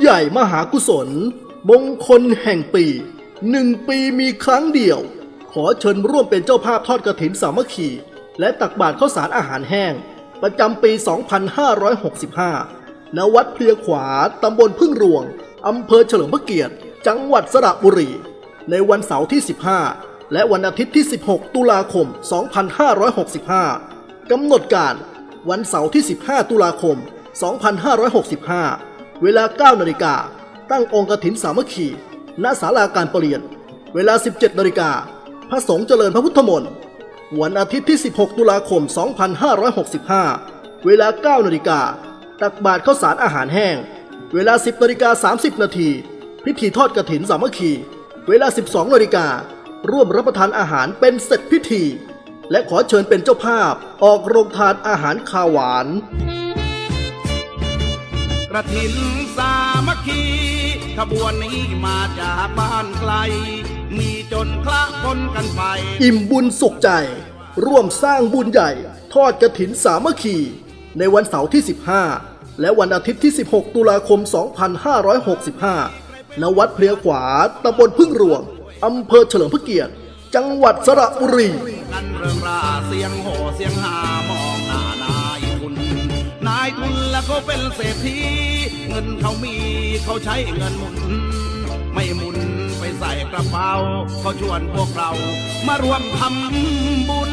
ใหญ่มหากุศล มงคลแห่งปีหนึ่งปีมีครั้งเดียว ขอเชิญร่วมเป็นเจ้าภาพทอดกระถินสามัคคี และตักบาตรข้าวสารอาหารแห้ง ประจำปี 2565 ณ วัดเพลียขวา ตำบลพึ่งรวง อำเภอเฉลิมพระเกียรติ จังหวัดสระบุรี ในวันเสาร์ที่ 15 และวันอาทิตย์ที่ 16 ตุลาคม 2565 กำหนดการวันเสาร์ที่ 15 ตุลาคม 2565 เวลา 9 นาฬิกา ตั้งองค์กถินสามัคคี ณ ศาลาการประเรียน เวลา 17 นาฬิกา พระสงฆ์เจริญพระพุทธมนต์ วันอาทิตย์ที่ 16 ตุลาคม 2565 เวลา 9 นาฬิกา ตักบาตรข้าวสารอาหารแห้ง เวลา 10 นาฬิกา 30 นาที พิธีทอดกระถินสามัคคี เวลา 12 นาฬิการ่วมรับประทานอาหารเป็นเสร็จพิธี และขอเชิญเป็นเจ้าภาพออกโรงทานอาหารคาวหวาน กระถินสามัคคีขบวนนี้มาจากบ้านไกล มีจนคละคนกันไป อิ่มบุญสุขใจ ร่วมสร้างบุญใหญ่ ทอดกระถินสามัคคี ในวันเสาร์ที่ 15 และวันอาทิตย์ที่ 16 ตุลาคม 2565ณวัดเพลียขวาตำบลพึ่งรวงอำเภอเฉลิมพระเกียรติ จังหวัดสระบุรีกันเรื่องราเสียงโห่เสียงหา เขาเป็นเศรษฐีเงินเขามีเขาใช้เงินหมุน ไม่หมุนไปใส่กระเป๋าเขาชวนพวกเรามารวมทำบุญ